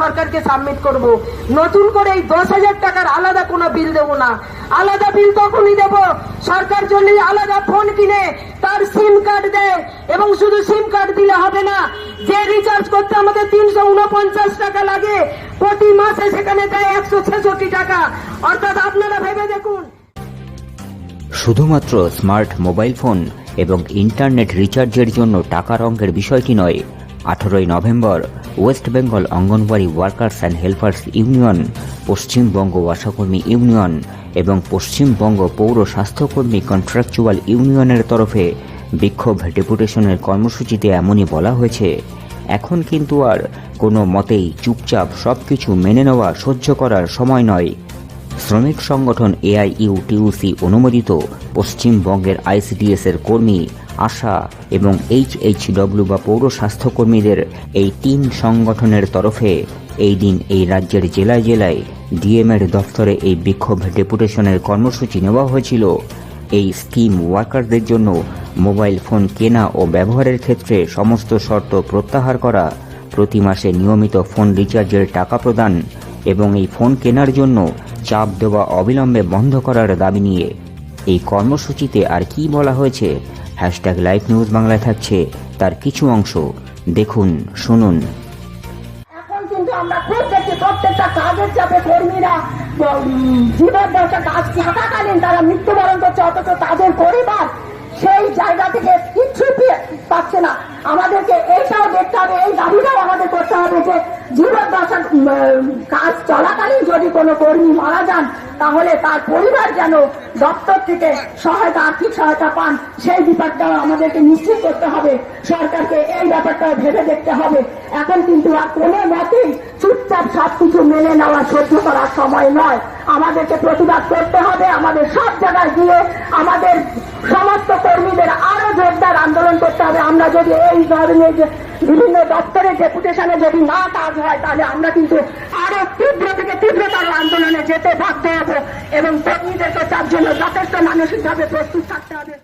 সরকারকে সাবমিট করব। নতুন করে এই দশ হাজার টাকার আলাদা কোনো বিল দেবো না। আলাদা বিল তখনই দেব, সরকার যদি আলাদা ফোন কিনে, তার সিম কার্ড দেয়, এবং শুধু সিম কার্ড দিলে হবে না, যে রিচার্জ করতে আমাদের তিনশো উনপঞ্চাশ টাকা লাগে, প্রতি মাসে সেখানে দেয় একশো ছেষট্টি টাকা। অর্থাৎ আপনারা ভেবে দেখুন। শুধুমাত্র স্মার্ট মোবাইল ফোন এবং ইন্টারনেট রিচার্জের জন্য টাকার অঙ্কের বিষয়টি নয় আঠারোই November, West Bengal anganwadi workers and helpers union Paschimbanga আশাকর্মী union এবং পশ্চিমবঙ্গ পৌর স্বাস্থ্যকর্মী কন্ট্রাকচুয়াল ইউনিয়নের তরফে বিক্ষোভ ডেপুটেশনের কর্মসূচিতে এমনই বলা হয়েছে। এখন কিন্তু আর কোনো মতেই চুপচাপ সবকিছু মেনে নেওয়া সহ্য করার সময় নয়। শ্রমিক সংগঠন এআইইউটিউসি অনুমোদিত পশ্চিমবঙ্গের আইসিডিএস এর কর্মী, আশা এবং এইচএইচডব্লিউ বা পৌর স্বাস্থ্যকর্মীদের এই তিন সংগঠনের তরফে এই দিন এই রাজ্যের জেলায় জেলায় ডিএমএর দফতরে এই বিক্ষোভ ডেপুটেশনের কর্মসূচি নেওয়া হয়েছিল। এই স্কিম ওয়ার্কারদের জন্য মোবাইল ফোন কেনা ও ব্যবহারের ক্ষেত্রে সমস্ত শর্ত প্রত্যাহার করা, প্রতি মাসে নিয়মিত ফোন রিচার্জের টাকা প্রদান এবং এই ফোন কেনার জন্য চাপ দেওয়া অবিলম্বে বন্ধ করার দাবি নিয়ে। এই কর্মসূচিতে আর কি বলা হয়েছে? হ্যাশট্যাগ লাইভ নিউজ বাংলায় থাকছে। তার কিছু অংশ দেখুন, শুনুন। তারা মৃত্যুবরণ করছে, অথচ তাদের পরিবার সেই জায়গা থেকে কিচ্ছু পাচ্ছে না। আমাদেরকে এইটাও দেখতে হবে, এই দাবিটাও আমাদের করতে হবে যে জীবন কাজ চলাকালীন যদি কোনো কর্মী মারা যান, তাহলে তার পরিবার যেন দপ্তর থেকে সহায়তা, আর্থিক সহায়তা পান, সেই ব্যাপারটা আমাদেরকে নিশ্চিত করতে হবে। সরকারকে এই ব্যাপারটা ভেবে দেখতে হবে। এখন কিন্তু আর কোনো মতেই চুপচাপ সবকিছু মেনে নেওয়া, সহ্য করার সময় নয়। আমাদেরকে প্রতিবাদ করতে হবে, আমাদের সব জায়গায় গিয়ে আমাদের সমস্ত কর্মীদের আরও জোরদার আন্দোলন করতে হবে। আমরা যদি এই ধরনের বিভিন্ন দপ্তরের ডেপুটেশনে যদি না কাজ হয়, তাহলে আমরা কিন্তু আরও তীব্র থেকে তীব্রতর আন্দোলনে যেতে বাধ্য হব এবং কর্মীদেরকে তার জন্য যথেষ্ট মানসিকভাবে প্রস্তুত থাকতে হবে।